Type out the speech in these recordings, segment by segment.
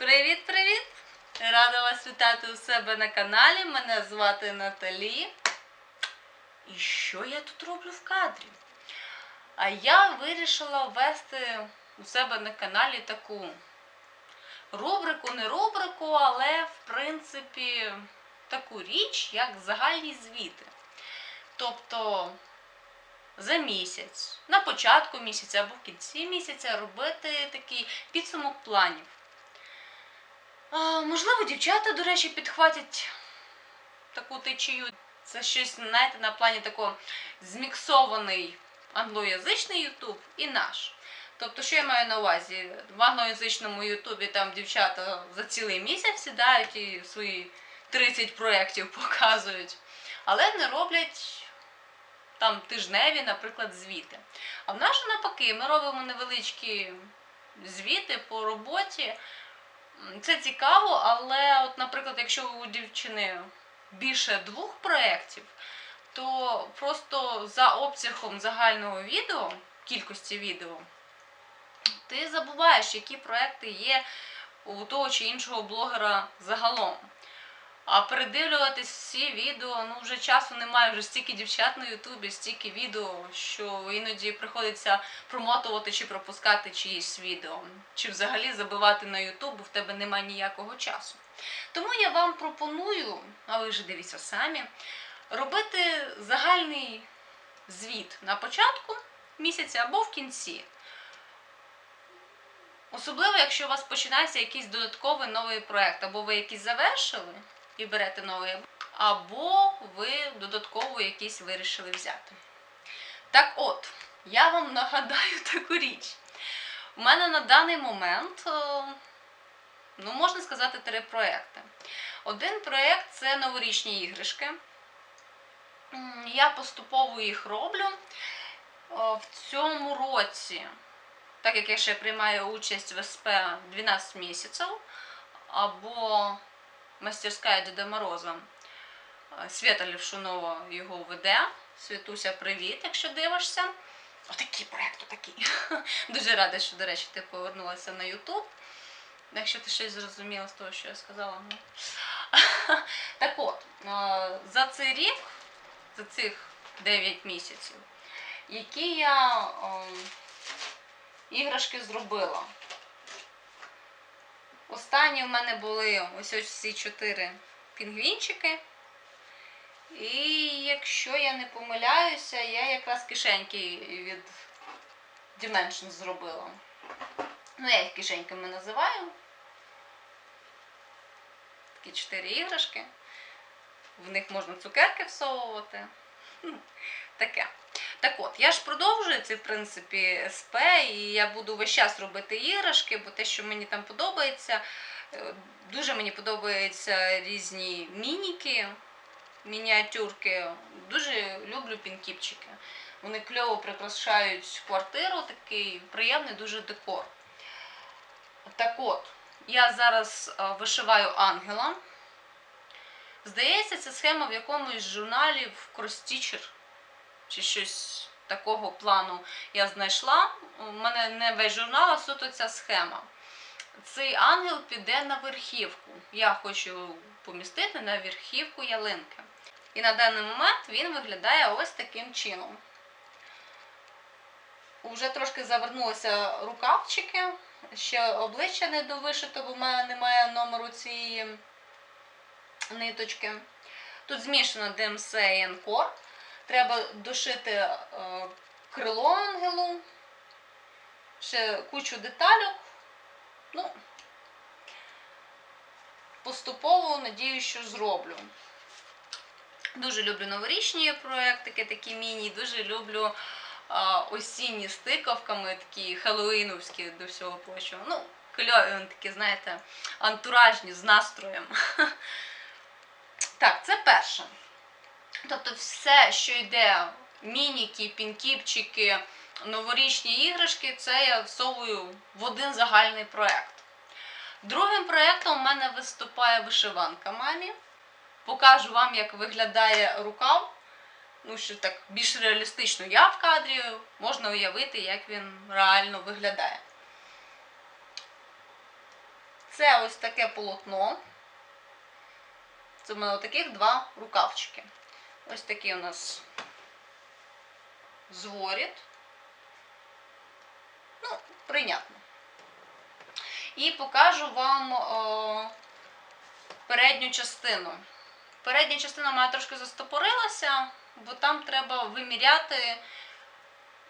Привіт-привіт! Рада вас вітати у себе на каналі. Мене звати Наталі. І що я тут роблю в кадрі? А я вирішила ввести у себе на каналі таку рубрику, не рубрику, але в принципі таку річ, як загальні звіти. Тобто за місяць, на початку місяця або в кінці місяця робити такий підсумок планів. А, можливо, дівчата, до речі, підхватять таку течію. Це щось, знаєте, на плані такого зміксований англоязичний Ютуб і наш. Тобто, що я маю на увазі? В англоязичному Ютубі там дівчата за цілий місяць сідають і свої 30 проєктів показують, але не роблять там тижневі, наприклад, звіти. А в нашому навпаки, ми робимо невеличкі звіти по роботі. Це цікаво, але, от, наприклад, якщо у дівчини більше двох проєктів, то просто за обсягом загального відео, кількості відео, ти забуваєш, які проекти є у того чи іншого блогера загалом. А передивлюватись всі відео, ну вже часу немає, вже стільки дівчат на Ютубі, стільки відео, що іноді приходиться промотувати чи пропускати чиїсь відео, чи взагалі забивати на Ютуб, бо в тебе немає ніякого часу. Тому я вам пропоную, а ви вже дивіться самі, робити загальний звіт на початку місяця або в кінці. Особливо, якщо у вас починається якийсь додатковий новий проект, або ви якийсь завершили і берете новий, або ви додатково якийсь вирішили взяти. Так от, я вам нагадаю таку річ. У мене на даний момент, е, ну, можна сказати, три проекти. Один проєкт це новорічні іграшки. Я поступово їх роблю. Е, В цьому році, так як я ще приймаю участь в СП 12 місяців, або мастерська Діда Мороза, е, Свята Лівшунова його веде. Святуся, привіт, якщо дивишся. Отакий проєкт, отакий. Дуже рада, що, до речі, ти повернулася на Ютуб. Якщо ти щось зрозуміла з того, що я сказала. Ну. Так от, е, за цей рік, за цих 9 місяців, які я е, іграшки зробила. Останні в мене були ось ось ці чотири пінгвінчики. І якщо я не помиляюся, я якраз кишеньки від Dimensions зробила. Ну, я їх кишеньками називаю. Такі чотири іграшки. В них можна цукерки всовувати. Таке. Так от, я ж продовжую це, в принципі, СП, і я буду весь час робити іграшки, бо те, що мені там подобається, е, дуже мені подобаються різні мініки, мініатюрки. Дуже люблю пінкіпчики. Вони кльово прикрашають квартиру, такий приємний дуже декор. Так от, я зараз е, вишиваю ангела. Здається, ця схема в якомусь з журналів Кростічер чи щось такого плану я знайшла. У мене не весь журнал, а суто ця схема. Цей ангел піде на верхівку. Я хочу помістити на верхівку ялинки. І на даний момент він виглядає ось таким чином. Уже трошки завернулися рукавчики, ще обличчя не довишито, бо в мене немає номеру цієї ниточки. Тут змішано DMC і Encore. Треба дошити е, крило ангелу, ще кучу деталюк. Ну, поступово надію, що зроблю. Дуже люблю новорічні проєктики, такі міні, дуже люблю осінні з тиковками, такі хеллоуіновські до всього прочого. Ну, кльові, вони такі, знаєте, антуражні з настроєм. Так, це перше. Тобто все, що йде, мініки, пінкіпчики, новорічні іграшки, це я всовую в один загальний проєкт. Другим проєктом у мене виступає вишиванка мамі. Покажу вам, як виглядає рукав. Ну, що так більш реалістично я в кадрі, можна уявити, як він реально виглядає. Це ось таке полотно. Це в мене таких два рукавчики. Ось такий у нас зворіт. Ну, прийнятно. І покажу вам о, передню частину. Передня частина мене трошки застопорилася, бо там треба виміряти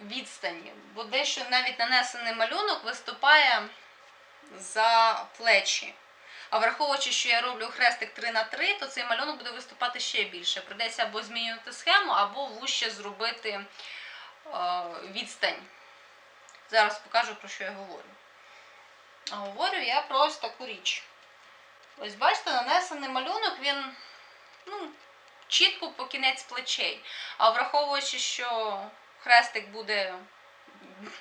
відстані. Бо дещо навіть нанесений малюнок виступає за плечі. А враховуючи, що я роблю хрестик 3 на 3 то цей малюнок буде виступати ще більше. Придеться або змінювати схему, або вуще зробити е, відстань. Зараз покажу, про що я говорю. А говорю я про ось таку річ. Ось бачите, нанесений малюнок, він ну, чітко по кінець плечей. А враховуючи, що хрестик буде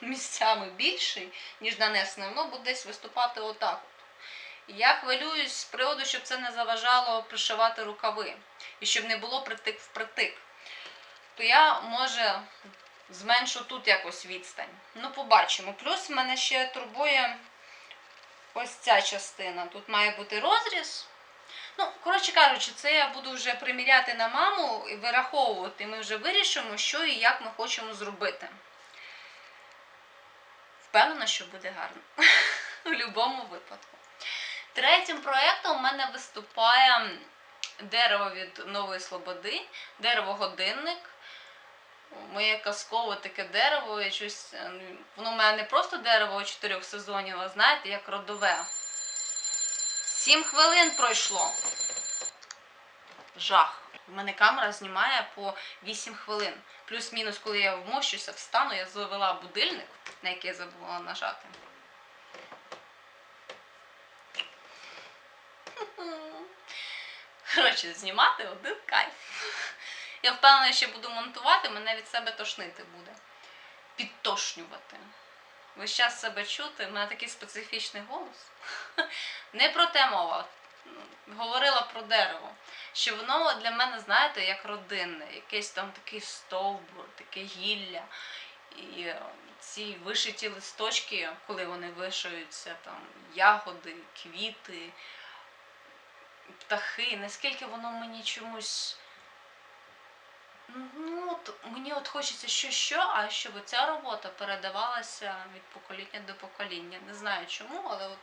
місцями більший, ніж нанесений, воно буде десь виступати отак. Я хвилююсь з приводу, щоб це не заважало пришивати рукави і щоб не було притик в притик. То я, може, зменшу тут якось відстань. Ну, побачимо. Плюс мене ще турбує ось ця частина. Тут має бути розріз. Ну, коротше кажучи, це я буду вже приміряти на маму і вираховувати. Ми вже вирішимо, що і як ми хочемо зробити. Впевнена, що буде гарно. У будь-якому випадку. Третім проєктом у мене виступає дерево від Нової Слободи, дерево-годинник. Моє казкове таке дерево, воно в мене не просто дерево у чотирьох сезонів, а знаєте, як родове. Сім хвилин пройшло. Жах. У мене камера знімає по 8 хвилин. Плюс-мінус, коли я вмощуся, встану, я завела будильник, на який я забула нажати. Коротше, знімати один кайф. Я впевнена, що буду монтувати, мене від себе тошнити буде. Підтошнювати. Весь час себе чути, в мене такий специфічний голос. Не про те мова. Говорила про дерево. Що воно для мене, знаєте, як родинне, якийсь там такий стовбур, таке гілля. І е, ці вишиті листочки, коли вони вишаються, там ягоди, квіти, птахи, наскільки воно мені чомусь. Ну, от, мені от хочеться що що, а щоб ця робота передавалася від покоління до покоління. Не знаю чому, але от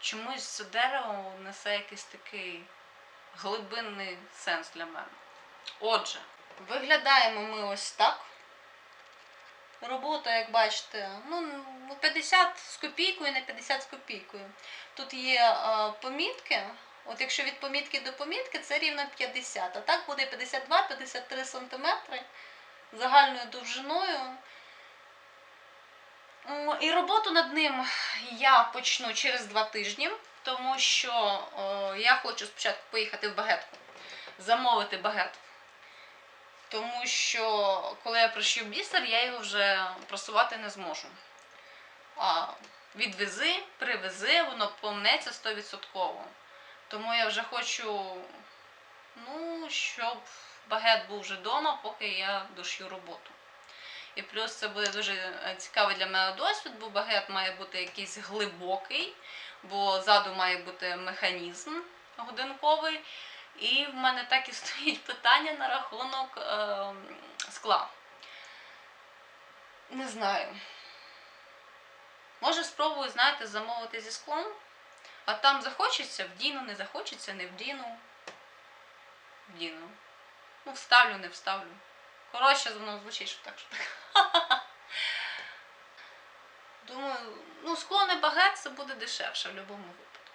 чомусь це дерево несе якийсь такий глибинний сенс для мене. Отже, виглядаємо ми ось так. Робота, як бачите, ну 50 з копійкою, не 50 з копійкою. Тут є е, помітки. От якщо від помітки до помітки, це рівно 50. А так буде 52-53 см загальною довжиною. І роботу над ним я почну через два тижні, тому що я хочу спочатку поїхати в багетку, замовити багет. Тому що коли я пришью бісер, я його вже просувати не зможу. А відвези, привези, воно помнеться 100%. Тому я вже хочу, ну, щоб багет був вже вдома, поки я дошью роботу. І плюс це буде дуже е, цікавий для мене досвід, бо багет має бути якийсь глибокий, бо ззаду має бути механізм годинковий. І в мене так і стоїть питання на рахунок е, скла. Не знаю. Може, спробую, знаєте, замовити зі склом, а там захочеться, вдіну, не захочеться, не вдіну. Вдіну. Ну, вставлю, не вставлю. Коротше, воно звучить, що так, що так. Думаю, ну, скло не багет, це буде дешевше в будь-якому випадку.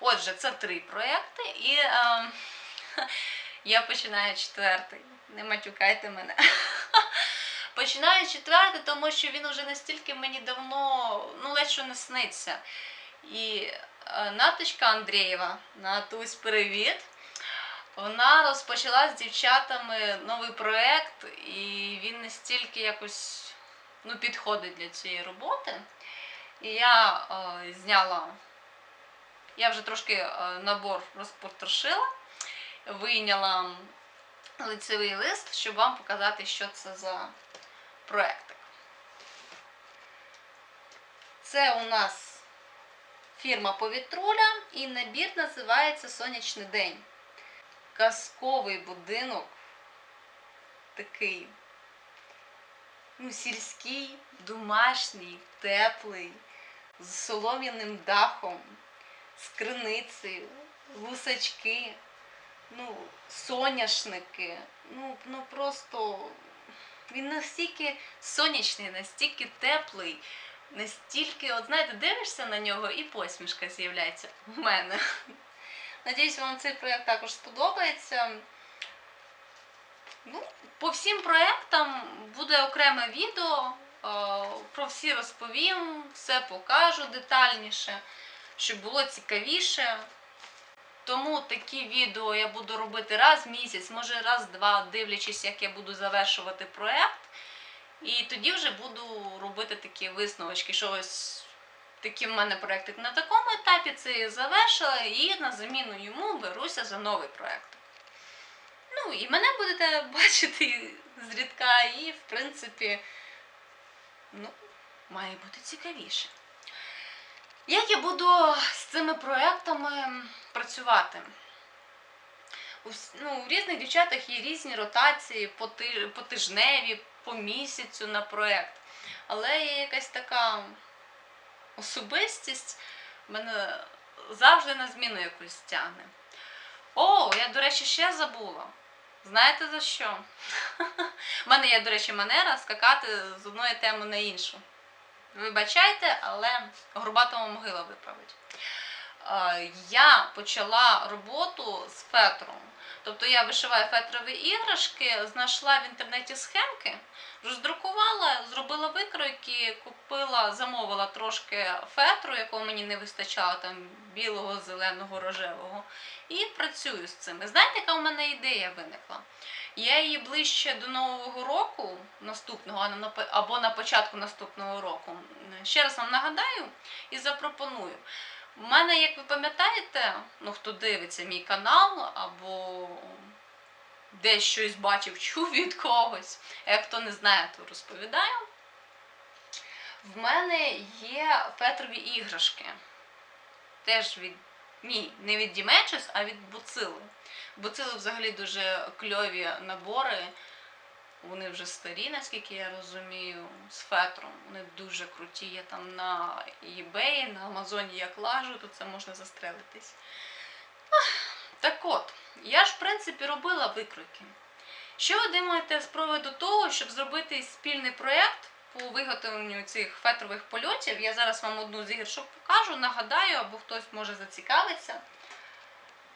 Отже, це три проєкти, і е, я починаю четвертий. Не матюкайте мене. Починаю четвертий, тому що він уже настільки мені давно, ну, ледь що не сниться. І Наточка Андрієва, Натусь, привіт. Вона розпочала з дівчатами новий проєкт, і він настільки якось ну, підходить для цієї роботи. І я е, зняла, я вже трошки е, набор розпотрошила, вийняла лицевий лист, щоб вам показати, що це за проєктик. Це у нас Фірма Повітруля і набір називається Сонячний день. Казковий будинок. Такий ну, сільський, домашній, теплий, з солом'яним дахом, з криницею, гусачки, ну, соняшники. Ну, ну просто він настільки сонячний, настільки теплий, настільки, от знаєте, дивишся на нього і посмішка з'являється в мене. Надіюсь, вам цей проєкт також сподобається. Ну, по всім проєктам буде окреме відео. е, Про всі розповім, все покажу детальніше, щоб було цікавіше. Тому такі відео я буду робити раз в місяць, може раз-два, дивлячись, як я буду завершувати проєкт. І тоді вже буду робити такі висновочки, що ось такі в мене проєктик на такому етапі це я завершила, і на заміну йому беруся за новий проєкт. Ну, і мене будете бачити зрідка, і, в принципі, ну, має бути цікавіше. Як я буду з цими проектами працювати? У, ну, у різних дівчатах є різні ротації по, ти, по тижневі, по місяцю на проект. Але є якась така особистість, мене завжди на зміну якусь тягне. О, я, до речі, ще забула. Знаєте за що? У мене є, до речі, манера скакати з одної теми на іншу. Вибачайте, але Горбатова могила виправить. Е, Я почала роботу з фетром. Тобто я вишиваю фетрові іграшки, знайшла в інтернеті схемки, роздрукувала, зробила викройки, купила, замовила трошки фетру, якого мені не вистачало, там білого, зеленого, рожевого. І працюю з цим. Знаєте, яка у мене ідея виникла? Я її ближче до Нового року, наступного, або на початку наступного року. Ще раз вам нагадаю і запропоную. У мене, як ви пам'ятаєте, ну хто дивиться мій канал, або десь щось бачив, чув від когось, а як хто не знає, то розповідаю. В мене є фетрові іграшки. Теж від ні, не від Дімечес, а від Буцили. Буцили взагалі дуже кльові набори. Вони вже старі, наскільки я розумію, з фетром. Вони дуже круті. Я там на eBay, на Амазоні як лажу, то це можна застрелитись. Ах, Так от, я ж в принципі робила викройки. Що ви думаєте з приводу того, щоб зробити спільний проєкт по виготовленню цих фетрових польотів? Я зараз вам одну з іграшок покажу, нагадаю, або хтось може зацікавитися.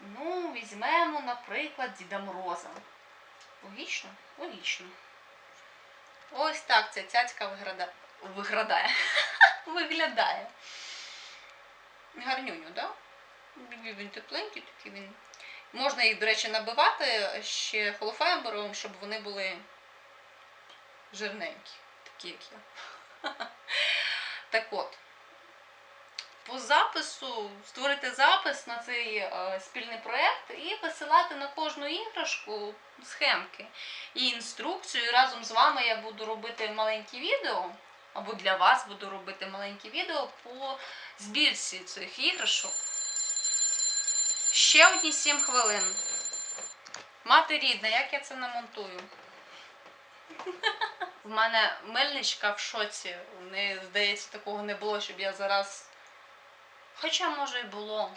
Ну, візьмемо, наприклад, Діда Мороза. Логічно? Логічно. Ось так ця цяцька виграда... виградає. Виглядає. Гарнюню, так? Да? Він тепленький, такий він. Можна їх, до речі, набивати ще холофайбером, щоб вони були жирненькі, такі як я. Так от, по запису створити запис на цей е, спільний проєкт і висилати на кожну іграшку схемки і інструкцію. Разом з вами я буду робити маленькі відео, або для вас буду робити маленькі відео по збірці цих іграшок. Ще одні 7 хвилин. Мати рідна, як я це намонтую? В мене мельничка в шоці. У здається, такого не було, щоб я зараз. Хоча, може, і було,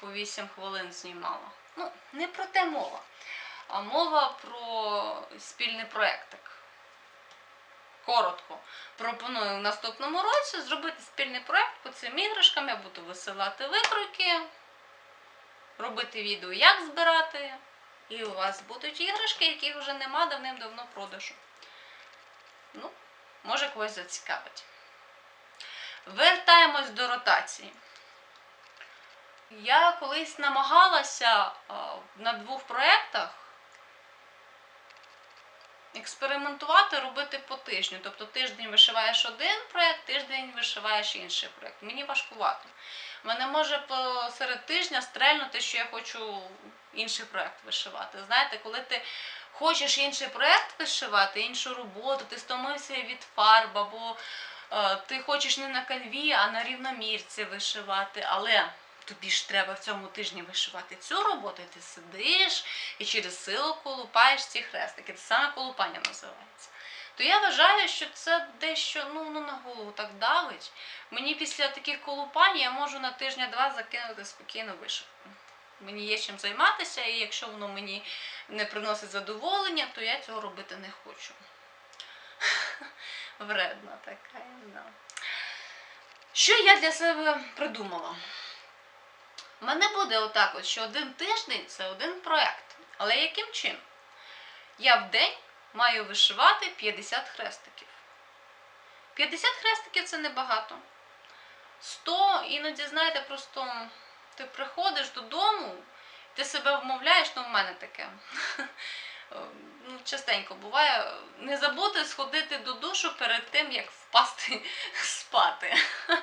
по 8 хвилин знімала. Ну, не про те мова, а мова про спільний проєктик. Коротко. Пропоную в наступному році зробити спільний проєкт по цим іграшкам. Я буду висилати викройки, робити відео, як збирати. І у вас будуть іграшки, яких вже нема давним-давно продажу. Ну, може когось зацікавить. Вертаємось до ротації. Я колись намагалася на двох проєктах експериментувати, робити по тижню. Тобто тиждень вишиваєш один проєкт, тиждень вишиваєш інший проєкт. Мені важкувато. Мене може посеред тижня стрельнути, що я хочу інший проєкт вишивати. Знаєте, коли ти хочеш інший проєкт вишивати, іншу роботу, ти стомився від фарб або е, ти хочеш не на канві, а на рівномірці вишивати, але тобі ж треба в цьому тижні вишивати цю роботу, і ти сидиш і через силу колупаєш ці хрестики. Це саме колупання називається. То я вважаю, що це дещо ну, ну, на голову так давить. Мені після таких колупань я можу на тижня-два закинути спокійно вишивку. Мені є чим займатися, і якщо воно мені не приносить задоволення, то я цього робити не хочу. Вредна така, я не знаю. Що я для себе придумала? У мене буде отак, от, що один тиждень це один проєкт. Але яким чином? Я в день маю вишивати 50 хрестиків. 50 хрестиків це небагато. 100 іноді, знаєте, просто ти приходиш додому, ти себе вмовляєш, ну в мене таке. Ну, частенько буває, не забути сходити до душу перед тим, як впасти спати.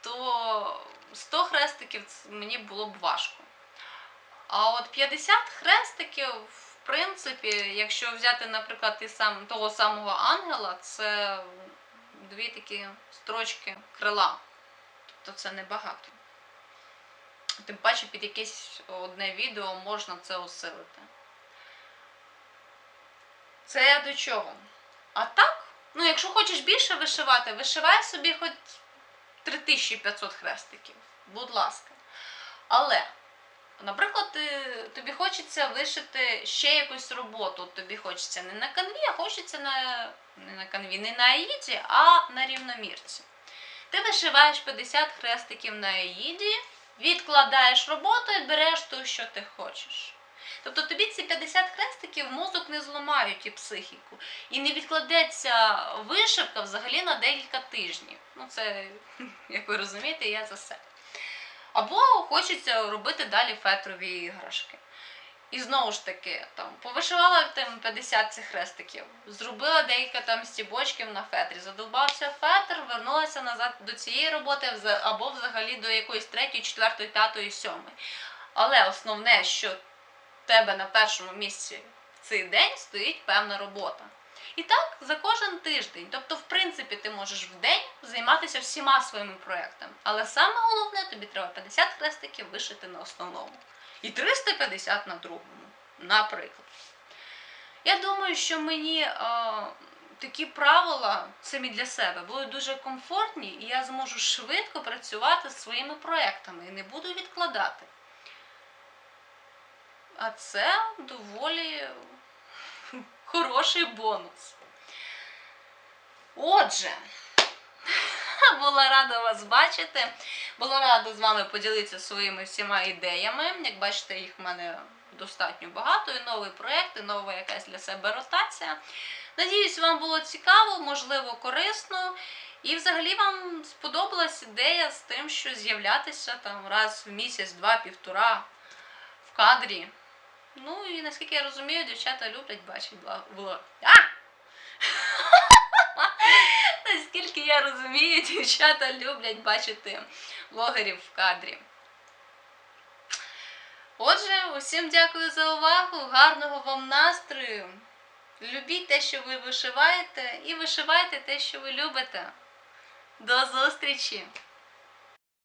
То 100 хрестиків мені було б важко. А от 50 хрестиків, в принципі, якщо взяти, наприклад, сам, того самого ангела, це дві такі строчки крила. Тобто це небагато. Тим паче під якесь одне відео можна це усилити. Це до чого? А так, ну якщо хочеш більше вишивати, вишивай собі хоч 3500 хрестиків. Будь ласка. Але, наприклад, тобі хочеться вишити ще якусь роботу. Тобі хочеться не на канві, а хочеться на, не на канві, не на аїді, а на рівномірці. Ти вишиваєш 50 хрестиків на аїді, відкладаєш роботу і береш ту, що ти хочеш. Тобто тобі ці 50 хрестиків мозок не зламають і психіку. І не відкладеться вишивка взагалі на декілька тижнів. Ну, це, як ви розумієте, я за себе. Або хочеться робити далі фетрові іграшки. І знову ж таки, там, повишивала там 50 цих хрестиків, зробила декілька там стібочків на фетрі, задовбався фетр, вернулася назад до цієї роботи або взагалі до якоїсь третьої, четвертої, п'ятої, сьомої. Але основне, що тебе на першому місці в цей день стоїть певна робота. І так за кожен тиждень. Тобто, в принципі, ти можеш в день займатися всіма своїми проектами. Але саме головне, тобі треба 50 хрестиків вишити на основному. І 350 на другому, наприклад. Я думаю, що мені е, такі правила самі для себе будуть дуже комфортні, і я зможу швидко працювати з своїми проектами і не буду відкладати. А це доволі хороший бонус. Отже, була рада вас бачити. Була рада з вами поділитися своїми всіма ідеями. Як бачите, їх в мене достатньо багато. І новий проєкт, і нова якась для себе ротація. Надіюсь, вам було цікаво, можливо, корисно. І взагалі вам сподобалась ідея з тим, що з'являтися там раз в місяць, два-півтора в кадрі. Ну і наскільки я розумію, дівчата люблять бачити влог. А! Наскільки я розумію, дівчата люблять бачити блогерів в кадрі. Отже, усім дякую за увагу, гарного вам настрою. Любіть те, що ви вишиваєте, і вишивайте те, що ви любите. До зустрічі!